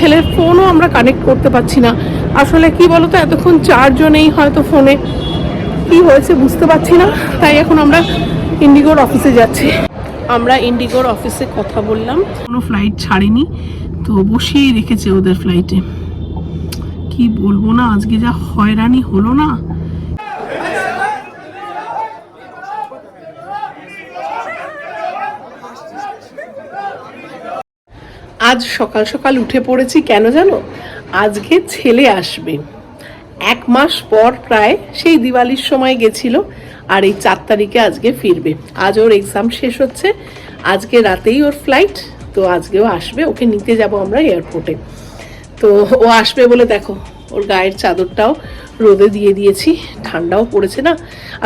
ছেলের ফোনও আমরা কানেক্ট করতে পারছি না। আসলে কি বলতো, এতক্ষণ চারজনেই হয়তো ফোনে কি হয়েছে বুঝতে পারছি না, তাই এখন আমরা ইন্ডিগোর অফিসে যাচ্ছি। আমরা ইন্ডিগোর অফিসে কথা বললাম, কোনো ফ্লাইট ছাড়েনি, তো বসিয়েই রেখেছে ওদের ফ্লাইটে কি বলব না, আজকে যা হয়রানি হলো না। আজ সকাল সকাল উঠে পড়েছি, কেন জানো? আজকে ছেলে আসবে। এক মাস পর প্রায় সেই দিওয়ালির সময় গেছিল আর এই চার তারিখে আজকে ফিরবে। আজ ওর এক্সাম শেষ হচ্ছে, আজকে রাতেই ওর ফ্লাইট তো আজকেও আসবে। ওকে নিতে যাব আমরা এয়ারপোর্টে তো ও আসবে বলে দেখো, ওর গায়ের চাদরটাও রোদে দিয়ে দিয়েছি, ঠান্ডাও পড়েছে না।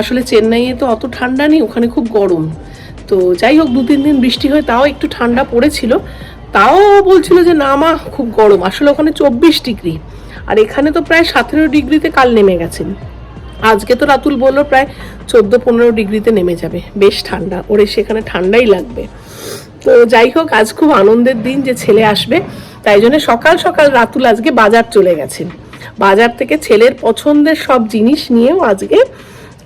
আসলে চেন্নাইয়ে তো অত ঠান্ডা নেই, ওখানে খুব গরম। তো যাই হোক দু তিন দিন বৃষ্টি হয়, তাও একটু ঠান্ডা পড়েছিল। তাও বলছিল যে, না মা, খুব গরম। আসলে ওখানে চব্বিশ ডিগ্রি। আর এখানে তো প্রায় সতেরো ডিগ্রিতে কাল নেমে গেছেন। আজকে তো রাতুল বলল প্রায় চোদ্দ পনেরো ডিগ্রিতে নেমে যাবে। বেশ ঠান্ডা। ওরে, সেখানে ঠান্ডাই লাগবে। তো যাই হোক, আজ খুব আনন্দের দিন যে ছেলে আসবে। তাই জন্য সকাল সকাল রাতুল আজকে বাজার চলে গেছেন। বাজার থেকে ছেলের পছন্দের সব জিনিস নিয়েও আজকে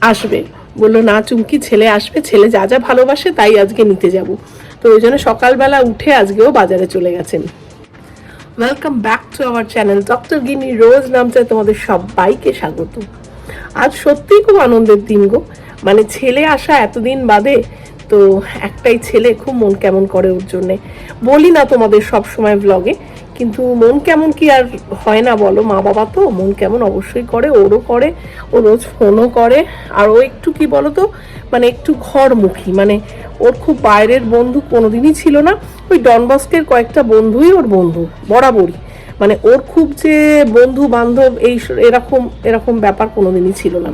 আসবে। বলল, না, চুমকি, ছেলে আসবে। ছেলে যা যা ভালোবাসে তাই আজকে নিতে যাব। তো ওই জন্য সকালবেলা উঠে আজকেও বাজারে চলে গেছেন। Welcome back to our channel doctor Gini রোজ নামতে তোমাদের সবাইকে স্বাগত। আজ সত্যিই খুব আনন্দের দিন গো। মানে ছেলে আসা এতদিন বাদে তো একটাই ছেলে, খুব মন কেমন করে ওর জন্যে। বলি না তোমাদের সব সময় ব্লগে কিন্তু মন কেমন কি আর হয় না বলো। মা বাবা তো মন কেমন অবশ্যই করে, ওরও করে, ও রোজ ফোনও করে। আর ও একটু কি বলো তো মানে একটু ঘরমুখী মানে ওর খুব বাইরের বন্ধু কোনোদিনই ছিল না। ওই ডনবস্কের কয়েকটা বন্ধুই ওর বন্ধু, বরাবরই। মানে ওর খুব যে বন্ধু বান্ধব এই এরকম এরকম ব্যাপার কোনোদিনই ছিল না।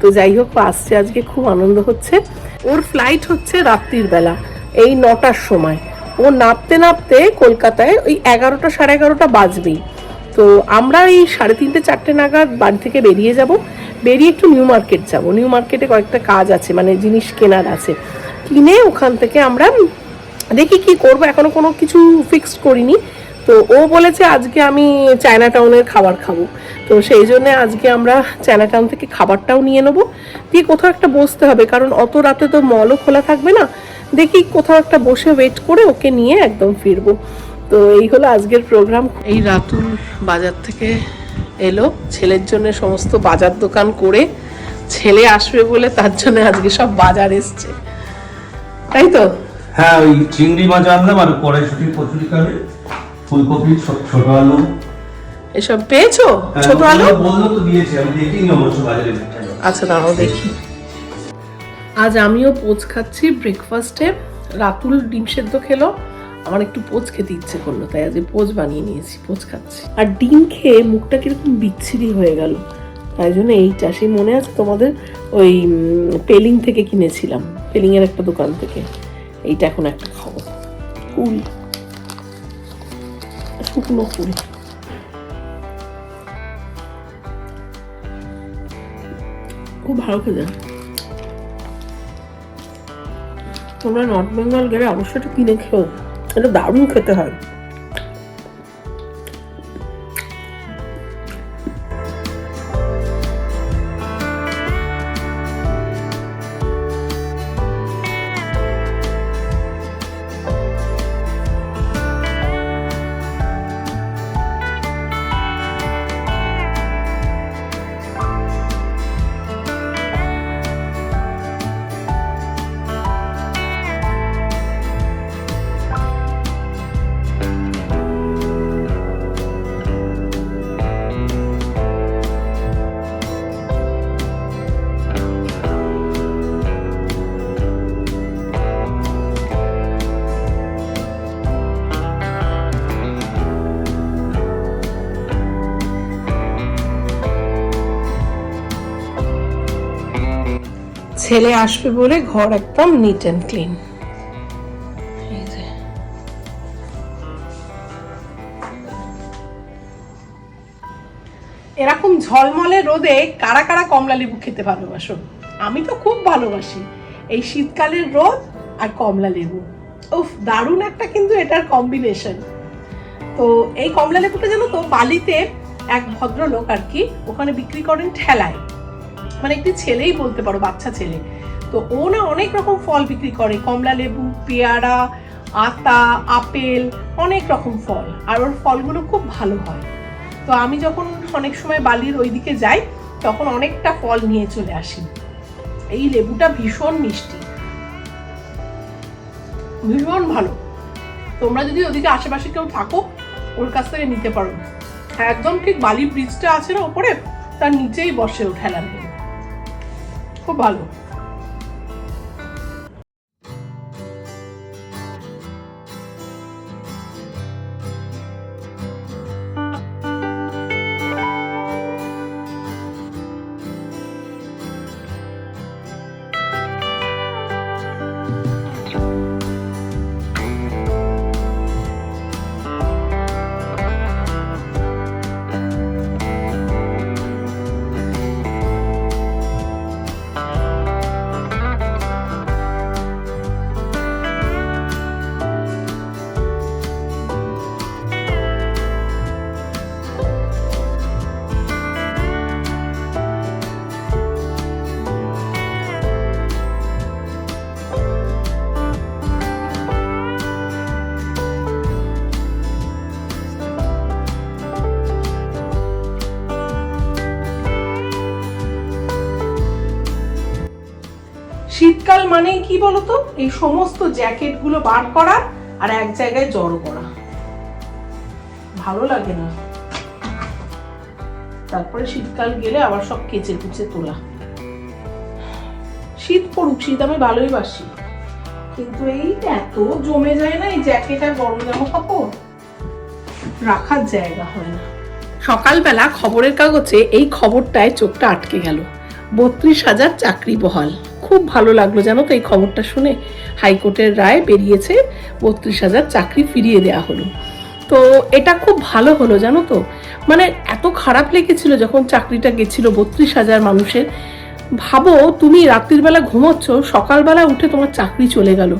তো যাই হোক, আসছে আজকে, খুব আনন্দ হচ্ছে। ওর ফ্লাইট হচ্ছে রাত্রির বেলা, এই নটার সময়। ও নাপতে নাপতে কলকাতায় ওই এগারোটা সাড়ে এগারোটা বাজবেই। তো আমরা এই সাড়ে তিনটে চারটে নাগাদ বাড়ি থেকে বেরিয়ে যাব। বেরিয়ে একটু নিউ মার্কেট যাব। নিউ মার্কেটে কয়েকটা কাজ আছে মানে জিনিস কেনার আছে। কিনে ওখান থেকে আমরা দেখি কি করব, এখনও কোনো কিছু ফিক্সড করিনি। তো ও বলেছে, আজকে আমি চায়না টাউনের খাবার খাব। তো সেই জন্য আজকে আমরা চায়না টাউন থেকে খাবারটাও নিয়ে নেব। দিয়ে কোথাও একটা বসতে হবে, কারণ অত রাতে তো মলও খোলা থাকবে না। দেখি কোথাও একটা বসে ওয়েট করে ওকে নিয়ে একদম ফিরবো। তো এই হলো আজকের প্রোগ্রাম এই রাতুল বাজার থেকে এলো ছেলের জন্য সমস্ত বাজার দোকান করে ছেলে আসবে বলে তার জন্য আজকে সব বাজার এসছে। তাই তো? হ্যাঁ ওই চিংড়ি মাছ আনলাম আর কড়াইশুটি কচুরি কাবে ফুলকপি ছোট আলু। এসব পেয়েছ? হ্যাঁ, ছোট আলু? বলল তো দিয়েছি আমি দেখিনি অবশ্য বাজারে আচ্ছা দাঁড়াও দেখি। আজ আমিও পোচ খাচ্ছি ব্রেকফাস্টে রাতুল ডিম সেদ্ধ খেলো। আমার একটু পোচ খেতে ইচ্ছে করল, তাই আজ পোচ বানিয়ে নিয়েছি, পোচ খাচ্ছি। আর ডিম খেয়ে মুখটা কীরকম বিচ্ছিরি হয়ে গেল, তাই জন্য এইটা। সেই মনে আছে তোমাদের? ওই পেলিং থেকে কিনেছিলাম পেলিং এর একটা দোকান থেকে। এইটা এখন একটা খাব। কুল শুকনো কুল খুব ভালো খেতে। তোমরা নর্থ বেঙ্গল গেলে অবশ্যই একটু কিনে খেও। এটা দারুণ খেতে হয়। ছেলে আসবে বলে ঘর একদম নিট অ্যান্ড ক্লিন এরকম ঝলমলে রোদে কারা কারা কমলা লেবু খেতে ভালোবাসো? আমি তো খুব ভালোবাসি। এই শীতকালের রোদ আর কমলা লেবু। উফ দারুণ একটা কিন্তু এটার কম্বিনেশন তো এই কমলা লেবুটা জানো তো বালিতে এক ভদ্রলোক আর কি ওখানে বিক্রি করেন ঠেলায়। মানে একটি ছেলেই বলতে পারো, বাচ্চা ছেলে। তো ও না অনেক রকম ফল বিক্রি করে, কমলা লেবু, পেয়ারা, আতা, আপেল, অনেক রকম ফল। আর ওর ফলগুলো খুব ভালো হয়। তো আমি যখন অনেক সময় বালির ওইদিকে যাই, তখন অনেকটা ফল নিয়ে চলে আসি। এই লেবুটা ভীষণ মিষ্টি। ভীষণ ভালো। তোমরা যদি ওদিকে আশেপাশে কেউ থাকো, ওর কাছ থেকে নিতে পারো। একদম ঠিক বালি ব্রিজটা আছে না ওপরে, তার নিচেই বসে ও ঠেলা খুব ভালো। মানেই কি বলতো? এই সমস্ত জ্যাকেটগুলো বার করা আর এক জায়গায় জড়ো করা। ভালো লাগে না। তারপরে শীতকাল গেলে আবার সব কেচে কুচে তোলা। শীত পড়ুক, শীত আমি ভালোই বাসি। কিন্তু এই এত জমে যায় না, এই জ্যাকেট আর গরম জামা কাপড়? রাখার জায়গা হয় না। সকালবেলা খবরের কাগজে এই খবরটায় চোখটা আটকে গেল। বত্রিশ হাজার চাকরি বহাল। খুব ভালো লাগল জানো তো এই খবরটা শুনে। হাইকোর্টের রায় বেরিয়েছে, বত্রিশ হাজার চাকরি ফিরিয়ে দেওয়া হলো। তো এটা খুব ভালো হলো জানো তো। মানে এত খারাপ লেগেছিল যখন চাকরিটা গেছিল বত্রিশ হাজার মানুষের। ভাবো তুমি রাত্রির বেলা ঘুমোচ্ছ, সকালবেলা উঠে তোমার চাকরি চলে গেল।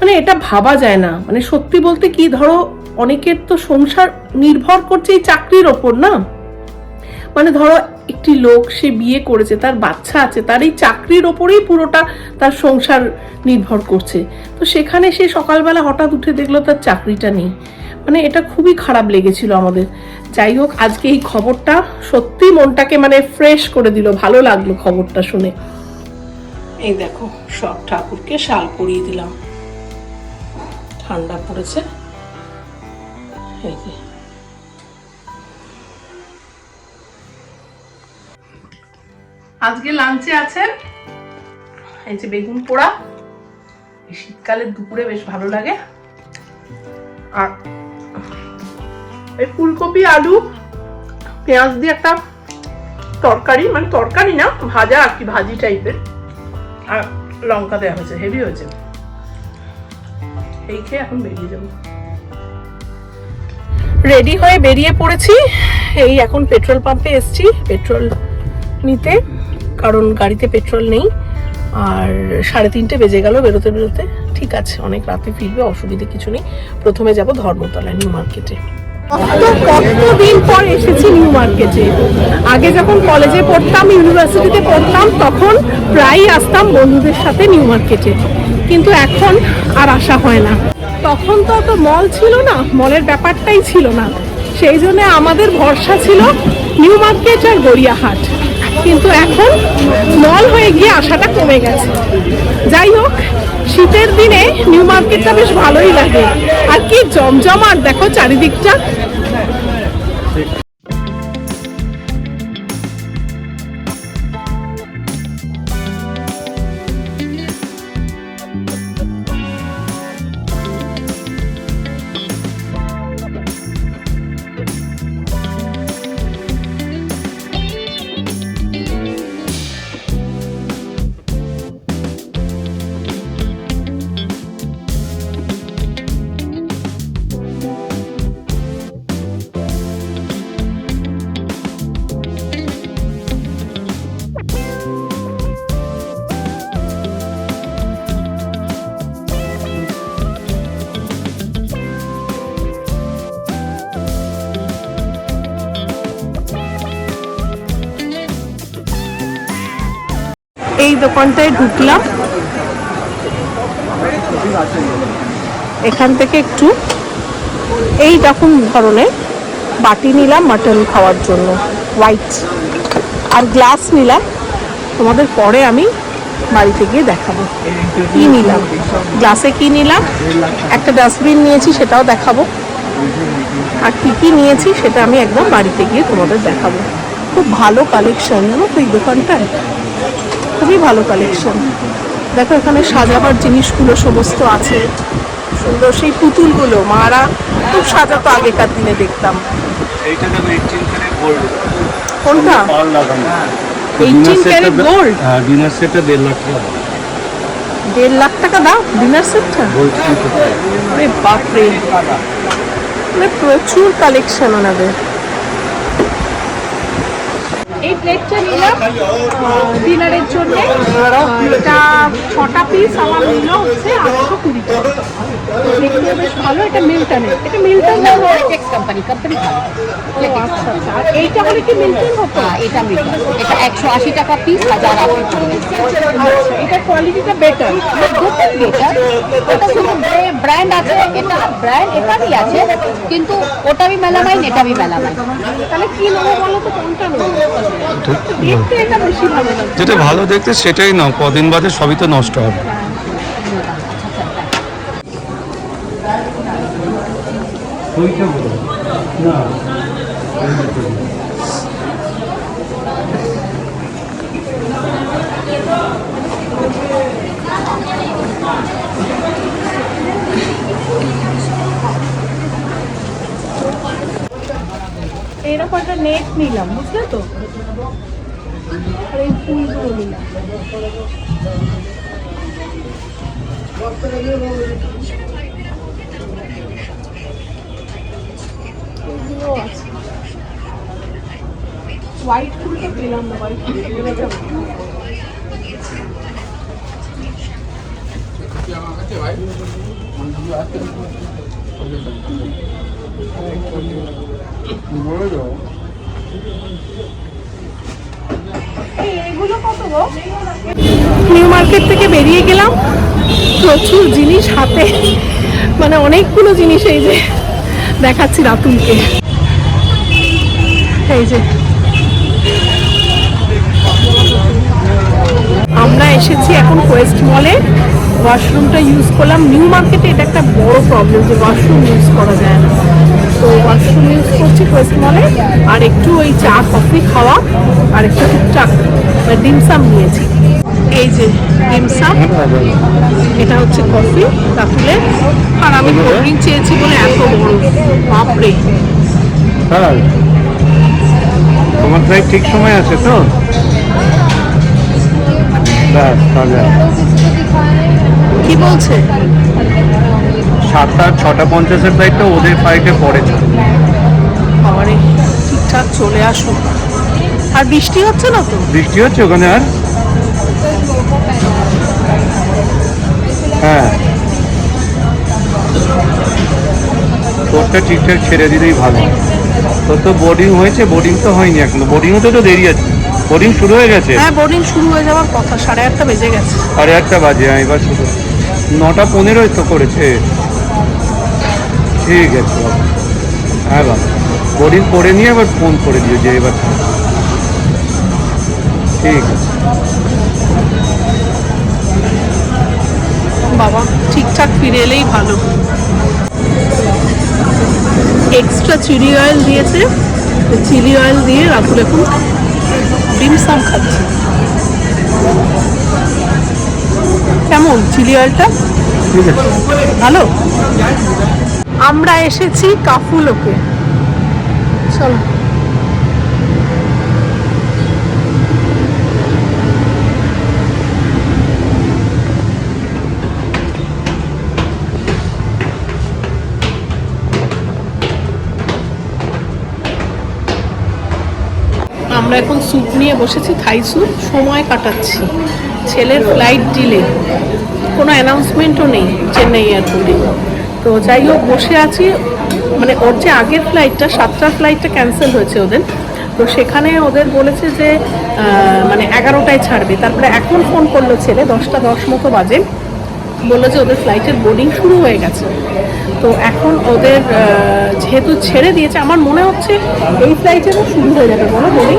মানে এটা ভাবা যায় না। মানে সত্যি বলতে কি ধরো, অনেকের তো সংসার নির্ভর করছে এই চাকরির ওপর না? মানে ধরো একটি লোক সে বিয়ে করেছে, তার বাচ্চা আছে, তার এই চাকরির ওপরেই পুরোটা তার সংসার নির্ভর করছে। তো সেখানে সে সকালবেলা হঠাৎ উঠে দেখল তার চাকরিটা নেই। মানে এটা খুবই খারাপ লেগেছিল আমাদের। যাই হোক, আজকে এই খবরটা সত্যি মনটাকে মানে ফ্রেশ করে দিল, ভালো লাগল খবরটা শুনে। এই দেখো, সব ঠাকুরকে শাল পরিয়ে দিলাম। ঠান্ডা পড়েছে। এই যে। আজকে লাঞ্চে আছে এই যে বেগুন পোড়া। এই শীতকালের দুপুরে বেশ ভালো লাগে। আর এই ফুলকপি, আলু, পেঁয়াজ দিয়ে একটা তরকারি মানে তরকারি না, ভাজা আর কি, ভাজি টাইপের আর লঙ্কা দেওয়া হয়েছে হেভি হয়েছে। এই খেয়ে এখন বেরিয়ে যাব। রেডি হয়ে বেরিয়ে পড়েছি। এই এখন পেট্রোল পাম্পে এসছি। পেট্রোল নিতে। কারণ গাড়িতে পেট্রোল নেই। আর সাড়ে তিনটে বেজে গেল বেরোতে বেরোতে। ঠিক আছে, অনেক রাতে ফিরবে, অসুবিধে কিছু নেই। প্রথমে যাব ধর্মতলা নিউ মার্কেটে। কত কতদিন পর এসেছি নিউ মার্কেটে? আগে যখন কলেজে পড়তাম, ইউনিভার্সিটিতে পড়তাম, তখন প্রায়ই আসতাম বন্ধুদের সাথে নিউ মার্কেটে। কিন্তু এখন আর আসা হয় না। তখন তো অত মল ছিল না, মলের ব্যাপারটাই ছিল না। সেই জন্য আমাদের ভরসা ছিল নিউ মার্কেট আর গড়িয়াহাট। কিন্তু এখন মল হয়ে গিয়ে আসাটা কমে গেছে। যাই হোক, শীতের দিনে নিউ মার্কেটটা বেশ ভালোই লাগে। আর কি জমজমাট, দেখো চারিদিকটা। দোকানটায় ঢুকলাম। এখান থেকে একটু এই রকম ধরনের বাটি নিলাম, মাটন খাওয়ার জন্য হোয়াইট আর গ্লাস নিলাম। তোমাদের পরে আমি বাড়িতে গিয়ে দেখাবো। কি নিলাম? গ্লাসে কি নিলাম? একটা ডাস্টবিন নিয়েছি, সেটাও দেখাবো। আর কী কী নিয়েছি, সেটা আমি একদম বাড়িতে গিয়ে তোমাদের দেখাবো। খুব ভালো কালেকশন জানো তো এই দোকানটায়? খুবই ভালো কালেকশন দেখো এখানে সাজাবার জিনিসগুলো সমস্ত আছে। সুন্দর সেই পুতুলগুলো মারা খুব সাজাতো আগেকার দিনে দেখতাম। কোনটা? পার লাগানো। 18 ক্যারেট গোল্ড হ্যাঁ ডিনার সেটটা দেড় লাখ টাকা দেড় লাখ টাকা দাও? ডিনার সেটটা বাপরে। প্রচুর কালেকশন ওনাদের। এই প্লেটটা নিলাম। ডিনারের জন্য। এটা ছটা পিস আমার নিল হচ্ছে আটশো কুড়ি টাকা। দেখতে বেশ ভালো এটা মিল্টনের এটা মিল্টন না? টেক্স কোম্পানি কোম্পানি ভালো। ও আচ্ছা আচ্ছা। আর এইটা হলে কি মিল্টন হতো? হ্যাঁ, এটা এটা একশো আশি টাকা পিস হাজার আচ্ছা এটা কোয়ালিটিটা বেটার দুটো লিটার ওটা শুধু ব্র্যান্ড আছে এটা ব্র্যান্ড এটারই আছে কিন্তু ওটারই মেলামাইন মেলামাইন। তাহলে কি নেব বলো তো কোনটা নেব? দেখতে এটা বেশি ভালো যেটা ভালো দেখতে সেটাই নাও। কদিন বাদে সবই তো নষ্ট হবে। না। এরকম একটা নেট নিলাম বুঝলে তো? আর নিলাম। হোয়াইট ফুলটা পেলাম না হোয়াইট নিউ মার্কেট থেকে বেরিয়ে গেলাম। প্রচুর জিনিস হাতে মানে অনেকগুলো জিনিস এই যে দেখাচ্ছি রাতুলকে। এই যে। আমরা এসেছি এখন কোয়েস্ট মলে ওয়াশরুমটা ইউজ করলাম। নিউ মার্কেটে এটা একটা বড় প্রবলেম যে ওয়াশরুম ইউজ করা যায় না। তো ওয়াশরুম ইউজ করছি কোয়েস্ট মলে আর একটু ওই চা কফি খাওয়া আর একটু টুকটাক মানে ডিমসাম নিয়েছি। এই যে ডিমসাম এটা হচ্ছে কফি রাতুলের আর আমি কোল্ড ড্রিঙ্ক চেয়েছি বলে এত বড় বাপরে। হ্যাঁ। তোমার ফ্লাইট ঠিক সময় আছে তো? কি বলছে? সাতটা ছটা পঞ্চাশের ফ্লাইটটা ওদের ফ্লাইটে পড়েছে বাবারে ঠিকঠাক চলে আসুক আর বৃষ্টি হচ্ছে না তো? বৃষ্টি হচ্ছে ওখানে আর? হ্যাঁ। তোরটা ঠিকঠাক ছেড়ে দিলেই ভালো। তোর তো বোর্ডিং হয়েছে বোর্ডিং তো হয়নি এখনও। বোর্ডিং হতে তো দেরি আছে। বোর্ডিং শুরু হয়ে গেছে? হ্যাঁ বোর্ডিং শুরু হয়ে যাওয়ার কথা। সাড়ে আটটা বেজে গেছে। সাড়ে আটটা বাজে হ্যাঁ এবার শুরু। নটা পনেরোই তো করেছে। ঠিক আছে বাবা। হ্যাঁ বাবা। বোর্ডিং করে নিয়ে এবার ফোন করে দিও যে এবার ঠিক আছে। বাবা ঠিকঠাক ফিরে এলেই ভালো। এক্সট্রা চিলি অয়েল দিয়েছে। চিলি অয়েল দিয়ে রাখুন এখন ডিমসাম খাচ্ছে। কেমন চিলি অয়েলটা ভালো? আমরা এসেছি কাফুলোকে। চলো। আমরা এখন স্যুপ নিয়ে বসেছি, থাই স্যুপ। সময় কাটাচ্ছি। ছেলের ফ্লাইট ডিলে। কোনো অ্যানাউন্সমেন্টও নেই চেন্নাই এয়ারপোর্টে। তো যাই হোক, বসে আছি। মানে ওর যে আগের ফ্লাইটটা সাতটার ফ্লাইটটা ক্যান্সেল হয়েছে ওদের। তো সেখানে ওদের বলেছে যে মানে এগারোটায় ছাড়বে। তারপরে এখন ফোন করল ছেলে, দশটা দশ মতো বাজে। বলল যে ওদের ফ্লাইটের বোর্ডিং শুরু হয়ে গেছে। তো এখন ওদের যেহেতু ছেড়ে দিয়েছে আমার মনে হচ্ছে এই ফ্লাইটেরও শুরু হয়ে যাবে বলো বোর্ডিং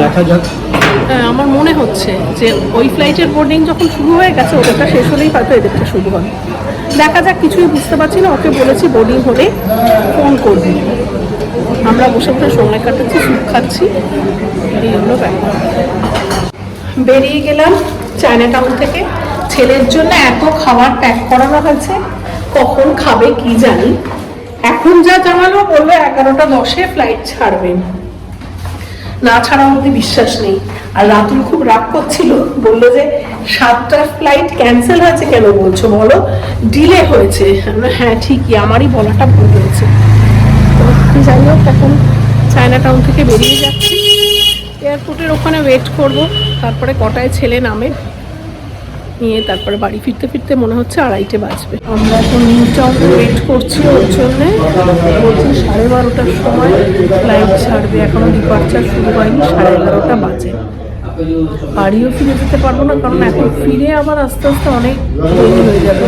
দেখা যাক। হ্যাঁ, আমার মনে হচ্ছে যে ওই ফ্লাইটের বোর্ডিং যখন শুরু হয়ে গেছে ওদেরটা শেষ হলেই হয়তো এদেরটা শুরু হবে। দেখা যাক কিছুই বুঝতে পারছি না ওকে বলেছি বোর্ডিং হলে ফোন করবি। আমরা বসে বসে সময় কাটাচ্ছি সুখ খাচ্ছি এই হলো ব্যাপার। বেরিয়ে গেলাম চায়না টাউন থেকে। ছেলের জন্য এত খাবার প্যাক করানো হয়েছে। কখন খাবে কি জানি। এখন যা জানালো, বলল এগারোটা দশে ফ্লাইট ছাড়বেন না ছাড়া অব্দি বিশ্বাস নেই। আর রাতুল খুব রাগ করছিল, বলল যে সাতটার ফ্লাইট ক্যান্সেল হয়েছে কেন বলছো বলো? ডিলে হয়েছে। হ্যাঁ ঠিকই, আমারই বলাটা ভুল হয়েছে। যাই হোক, এখন চায়না টাউন থেকে বেরিয়ে যাচ্ছি। এয়ারপোর্টের ওখানে ওয়েট করব। তারপরে কটায় ছেলে নামে নিয়ে তারপরে বাড়ি ফিরতে ফিরতে মনে হচ্ছে আড়াইটে বাজবে। আমরা এখন নিউ টাউনে ওয়েট করছি ওর জন্যে। বলছি সাড়ে বারোটার সময় ফ্লাইট ছাড়বে। এখনও ডিপার্চার শুরু হয়নি, সাড়ে এগারোটা বাজে। বাড়িও ফিরে যেতে পারব না, কারণ এখন ফিরে আবার আস্তে আস্তে অনেক দেরি হয়ে যাবে।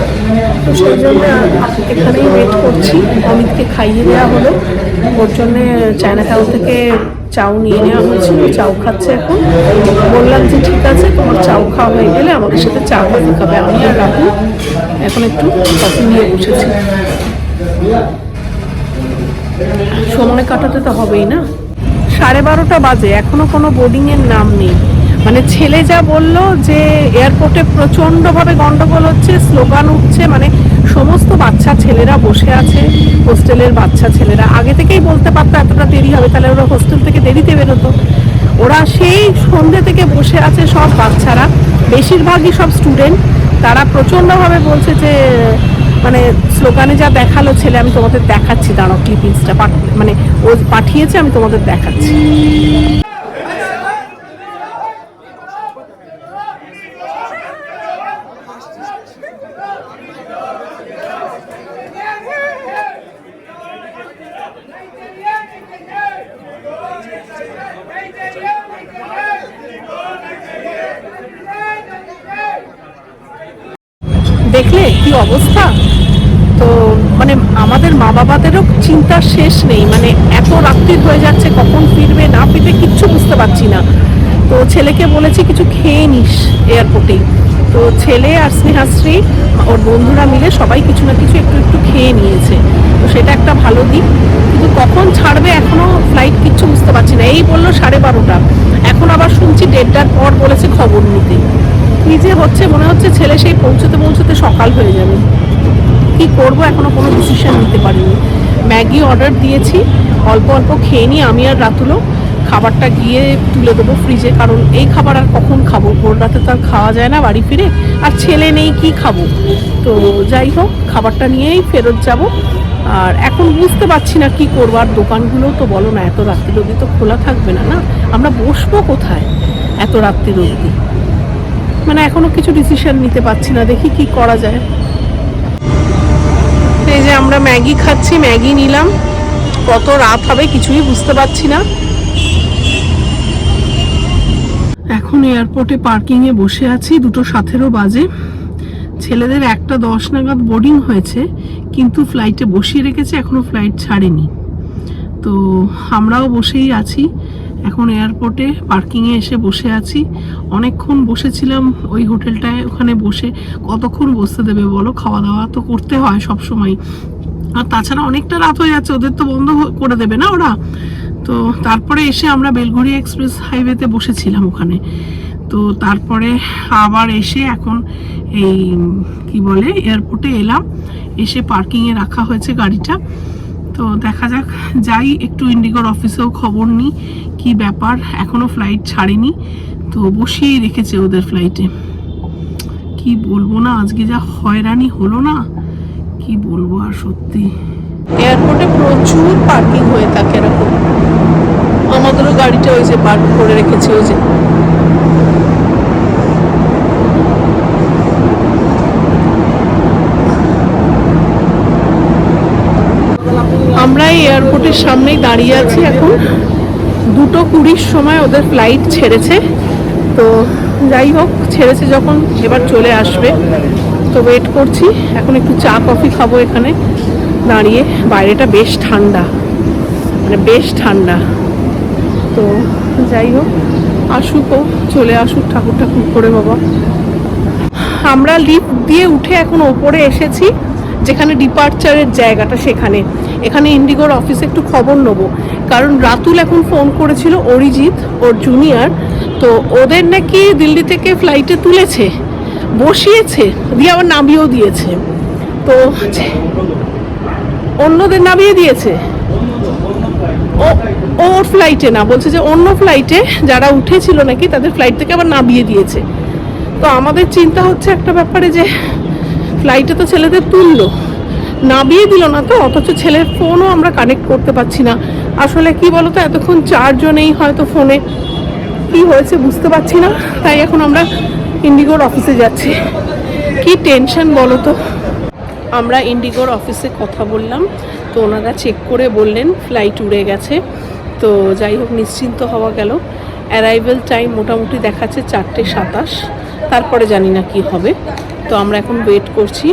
তো সেই জন্য এখানেই ওয়েট করছি। অমিতকে খাইয়ে দেওয়া হলো। ওর জন্যে চায়না থেকে চাউ নিয়ে নেওয়া হয়েছিল, চাউ খাচ্ছে এখন। বললাম যে ঠিক আছে, তোমার চাউ খাওয়া হয়ে গেলে আমাদের সাথে চা খেতে খাবে আমি আর রাহুল এখন একটু কফি নিয়ে বসেছি। সময় কাটাতে তো হবেই না। সাড়ে বারোটা বাজে, এখনও কোনো বোর্ডিং এর নাম নেই। মানে ছেলে যা বলল যে এয়ারপোর্টে প্রচন্ডভাবে গন্ডগোল হচ্ছে স্লোগান উঠছে মানে সমস্ত বাচ্চা ছেলেরা বসে আছে, হোস্টেলের বাচ্চা ছেলেরা। আগে থেকেই বলতে পারতো এতটা দেরি হবে, তাহলে ওরা হোস্টেল থেকে দেরিতে বেরোতো। ওরা সেই সন্ধ্যে থেকে বসে আছে সব বাচ্চারা। বেশিরভাগই সব স্টুডেন্ট। তারা প্রচণ্ডভাবে বলছে যে মানে স্লোগানে যা দেখাল ছেলে, আমি তোমাদের দেখাচ্ছি, দাঁড়াও ক্লিপিংসটা মানে ও পাঠিয়েছে, আমি তোমাদের দেখাচ্ছি। দেখলে কি অবস্থা? তো মানে আমাদের মা বাবাদেরও চিন্তার শেষ নেই মানে এত রাত্রির হয়ে যাচ্ছে, কখন ফিরবে, না ফিরবে, কিচ্ছু বুঝতে পারছি না। তো ছেলেকে বলেছি, কিছু খেয়ে নিস এয়ারপোর্টেই তো ছেলে আর স্নেহাশ্রী, ওর বন্ধুরা মিলে সবাই কিছু না কিছু একটু একটু খেয়ে নিয়েছে। তো সেটা একটা ভালো দিক। কিন্তু কখন ছাড়বে এখনও ফ্লাইট কিচ্ছু বুঝতে পারছি না। এই বলল সাড়ে বারোটা। এখন আবার শুনছি দেড়টার পর বলেছে খবর নিতে। কি যে হচ্ছে, মনে হচ্ছে ছেলে সেই পৌঁছতে পৌঁছতে সকাল হয়ে যাবে। কি করব, এখনও কোনো ডিসিশন নিতে পারিনি। ম্যাগি অর্ডার দিয়েছি, অল্প অল্প খেয়ে নিই আমি আর রাতুলো খাবারটা গিয়ে তুলে দেবো ফ্রিজে কারণ এই খাবার আর কখন খাব? ভোর রাতে তো আর খাওয়া যায় না বাড়ি ফিরে, আর ছেলে নেই, কি খাব? তো যাই হোক, খাবারটা নিয়েই ফেরত যাব। আর এখন বুঝতে পারছি না কি করব, আর দোকানগুলো তো বলো না, এত রাত্রি অবধি তো খোলা থাকবে না না? আমরা বসবো কোথায় এত রাত্রির অবধি? মানে এখনও কিছু ডিসিশন নিতে পারছি না, দেখি কি করা যায়। এই যে আমরা ম্যাগি খাচ্ছি, ম্যাগি নিলাম। কত রাত হবে কিছুই বুঝতে পারছি না। এখন এয়ারপোর্টে পার্কিং এ বসে আছি, দুটো সাতেরো বাজে। ছেলেদের একটা দশ নাগাদ বোর্ডিং হয়েছে, কিন্তু ফ্লাইটে বসিয়ে রেখেছে, এখনও ফ্লাইট ছাড়েনি। তো আমরাও বসেই আছি। এখন এয়ারপোর্টে পার্কিংয়ে এসে বসে আছি। অনেকক্ষণ বসেছিলাম ওই হোটেলটায়, ওখানে বসে। কতক্ষণ বসতে দেবে বলো? খাওয়া দাওয়া তো করতে হয় সব সময় আর তাছাড়া অনেকটা রাত হয়ে যাচ্ছে, ওদের তো বন্ধ করে দেবে না ওরা? তো তারপরে এসে আমরা বেলঘড়িয়া এক্সপ্রেস হাইওয়েতে বসেছিলাম ওখানে। তো তারপরে আবার এসে এখন এই, কি বলে এয়ারপোর্টে এলাম। এসে পার্কিংয়ে রাখা হয়েছে গাড়িটা। তো দেখা যাক, যাই, একটু ইন্ডিগোর অফিসেও খবর নিই কি ব্যাপার। এখনও ফ্লাইট ছাড়েনি, তো বসিয়েই রেখেছে ওদের ফ্লাইটে কি বলব না, আজকে যা হয়রানি হলো না, কি বলব আর সত্যি। এয়ারপোর্টে প্রচুর পার্কিং হয়ে থাকে এরকম। আমাদেরও গাড়িটা ওই যে পার্ক করে রেখেছে, ওই যে আমরা এই এয়ারপোর্টের সামনেই দাঁড়িয়ে আছি এখন। দুটো কুড়ির সময় ওদের ফ্লাইট ছেড়েছে। তো যাই হোক, ছেড়েছে যখন, এবার চলে আসবে। তো ওয়েট করছি। এখন একটু চা, কফি খাব এখানে। দাঁড়িয়ে। বাইরেটা বেশ ঠান্ডা। মানে বেশ ঠান্ডা। তো যাই হোক, আসুক ও, চলে আসুক ঠাকুর ঠাকুর করে বাবা। আমরা লিফট দিয়ে উঠে এখন ওপরে এসেছি, যেখানে ডিপার্চারের জায়গাটা সেখানে। এখানে ইন্ডিগোর অফিসে একটু খবর নেব। কারণ রাতুল এখন ফোন করেছিল অরিজিৎ, ওর জুনিয়র তো ওদের নাকি দিল্লি থেকে ফ্লাইটে তুলেছে, বসিয়েছে, দিয়ে আবার নামিয়েও দিয়েছে। তো অন্যদের নামিয়ে দিয়েছে? ও ওর ফ্লাইটে না, বলছে যে অন্য ফ্লাইটে যারা উঠেছিল নাকি তাদের ফ্লাইট থেকে আবার নামিয়ে দিয়েছে। তো আমাদের চিন্তা হচ্ছে একটা ব্যাপারে যে ফ্লাইটে তো ছেলেদের তুললো। নামিয়ে দিল না তো, অথচ ছেলের ফোনও আমরা কানেক্ট করতে পারছি না। আসলে কি বলতো, এতক্ষণ চারজনেই হয়তো ফোনে কি হয়েছে বুঝতে পারছি না, তাই এখন আমরা ইন্ডিগোর অফিসে যাচ্ছি। কি টেনশন বলো তো? আমরা ইন্ডিগোর অফিসে কথা বললাম, তো ওনারা চেক করে বললেন ফ্লাইট উড়ে গেছে। তো যাই হোক, নিশ্চিন্ত হওয়া গেল। অ্যারাইভেল টাইম মোটামুটি দেখাচ্ছে চারটে সাতাশ, তারপরে জানি না কি হবে। তো আমরা এখন ওয়েট করছি।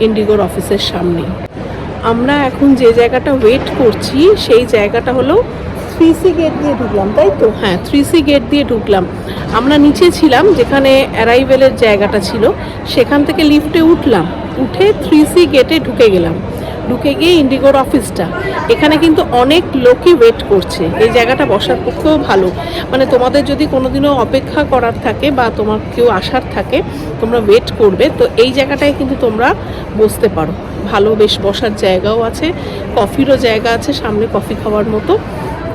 ইন্ডিগোর অফিসের সামনে। আমরা এখন যে জায়গাটা ওয়েট করছি, সেই জায়গাটা হলো থ্রি সি গেট দিয়ে ঢুকলাম, তাই তো? হ্যাঁ থ্রি সি গেট দিয়ে ঢুকলাম। আমরা নিচে ছিলাম, যেখানে অ্যারাইভেলের জায়গাটা ছিল। সেখান থেকে লিফটে উঠলাম। উঠে থ্রি সি গেটে ঢুকে গেলাম। ঢুকে গিয়ে ইন্ডিগোর অফিসটা এখানে কিন্তু অনেক লোকই ওয়েট করছে। এই জায়গাটা বসার পক্ষেও ভালো। মানে তোমাদের যদি কোনোদিনও অপেক্ষা করার থাকে বা তোমার কেউ আসার থাকে, তোমরা ওয়েট করবে। তো এই জায়গাটায় কিন্তু তোমরা বসতে পারো। ভালো বেশ বসার জায়গাও আছে। কফিরও জায়গা আছে সামনে কফি খাওয়ার মতো।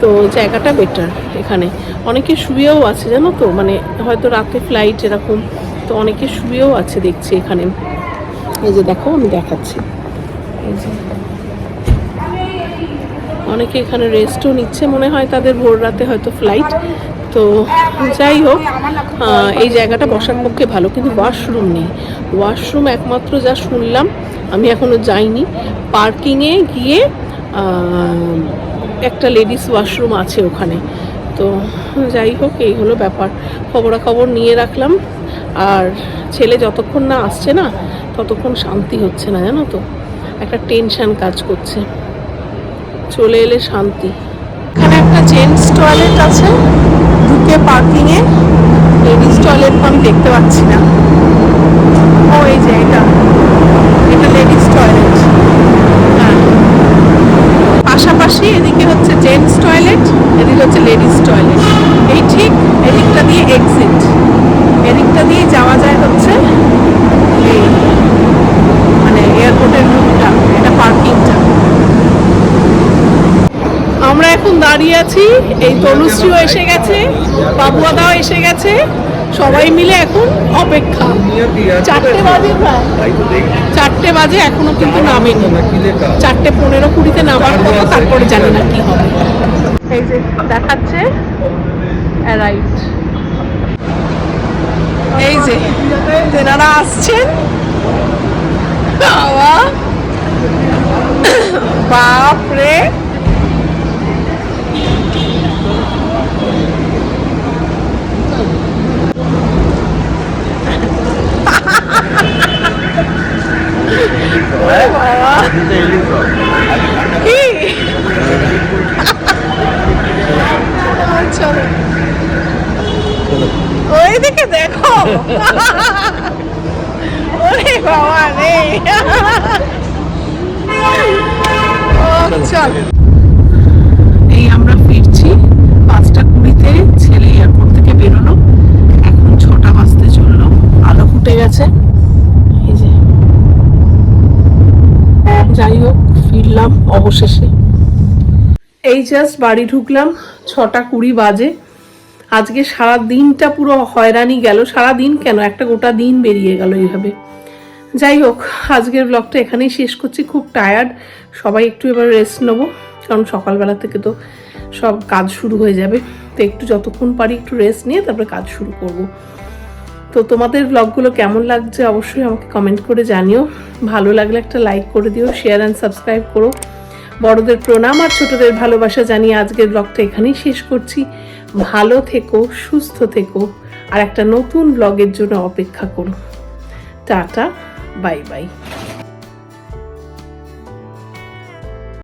তো জায়গাটা বেটার এখানে। অনেকে শুয়েও আছে, জানো তো? মানে হয়তো রাতে ফ্লাইট এরকম। তো অনেকে শুয়েও আছে দেখছি এখানে। এই যে দেখো, আমি দেখাচ্ছি। অনেকে এখানে রেস্টও নিচ্ছে। মনে হয় তাদের ভোর রাতে হয়তো ফ্লাইট তো যাই হোক এই জায়গাটা বসার পক্ষে ভালো, কিন্তু ওয়াশরুম নেই। ওয়াশরুম একমাত্র যা শুনলাম, আমি এখনও যাইনি। পার্কিংয়ে গিয়ে একটা লেডিস ওয়াশরুম আছে ওখানে। তো যাই হোক, এই হলো ব্যাপার। খবরাখবর নিয়ে রাখলাম। আর ছেলে যতক্ষণ না আসছে না, ততক্ষণ শান্তি হচ্ছে না, জানো তো? একটা টেনশন কাজ করছে। চলে এলে শান্তি। এখানে একটা জেন্টস টয়লেট আছে। ঢুকে পার্কিংয়ে লেডিস টয়লেট আমি দেখতে পাচ্ছি না। ও, এই যে এটা। এটা লেডিস টয়লেট হ্যাঁ। পাশাপাশি এদিকে হচ্ছে জেন্টস টয়লেট এদিকে হচ্ছে লেডিস টয়লেট এই ঠিক এদিকটা দিয়ে এক্সিট এদিকটা দিয়ে যাওয়া যায় হচ্ছে এই মানে এয়ারপোর্টের রুটটা এটা পার্কিংটা এখন দাঁড়িয়ে আছি, এই তনুশ্রীও এসে গেছে বাবুয়াদাও এসে গেছে, সবাই মিলে এখন অপেক্ষা। চারটে বাজে চারটে বাজে, এখনও কিন্তু নামেনি। চারটে পনেরো কুড়িতে নামার কথা, তারপরে জানি না কি হবে। এই যে দেখাচ্ছে রাইট এই যে, তেনারা আসছেন। বাপরে কি চলো ওইদিকে দেখো ওরে বাবা রে ও, চল এই আমরা ফিরছি পাঁচটা কুড়িতে ছেলে এয়ারপোর্ট থেকে বেরোলো এখন ছটা বাজতে চলল আলো ফুটে গেছে এই যে যাই হোক, ফিরলাম অবশেষে। এই জাস্ট বাড়ি ঢুকলাম, ছটা কুড়ি বাজে। আজকে সারা দিনটা পুরো হয়রানি গেল। সারা দিন কেন? একটা গোটা দিন বেরিয়ে গেল এইভাবে। যাই হোক, আজকের ব্লগটা এখানেই শেষ করছি। খুব টায়ার্ড সবাই একটু এবার রেস্ট নেব, কারণ সকালবেলা থেকে তো সব কাজ শুরু হয়ে যাবে। তো একটু যতক্ষণ পারি একটু রেস্ট নিয়ে তারপরে কাজ শুরু করব। তো তোমাদের ব্লগগুলো কেমন লাগছে অবশ্যই আমাকে কমেন্ট করে জানিও। ভালো লাগলে একটা লাইক করে দিও শেয়ার অ্যান্ড সাবস্ক্রাইব করো। বড়দের প্রণাম আর ছোটদের ভালোবাসা জানিয়ে আজকের ব্লগটা এখানেই শেষ করছি। ভালো থেকো, সুস্থ থেকো, আর একটা নতুন ব্লগের জন্য অপেক্ষা করো। Tata bye bye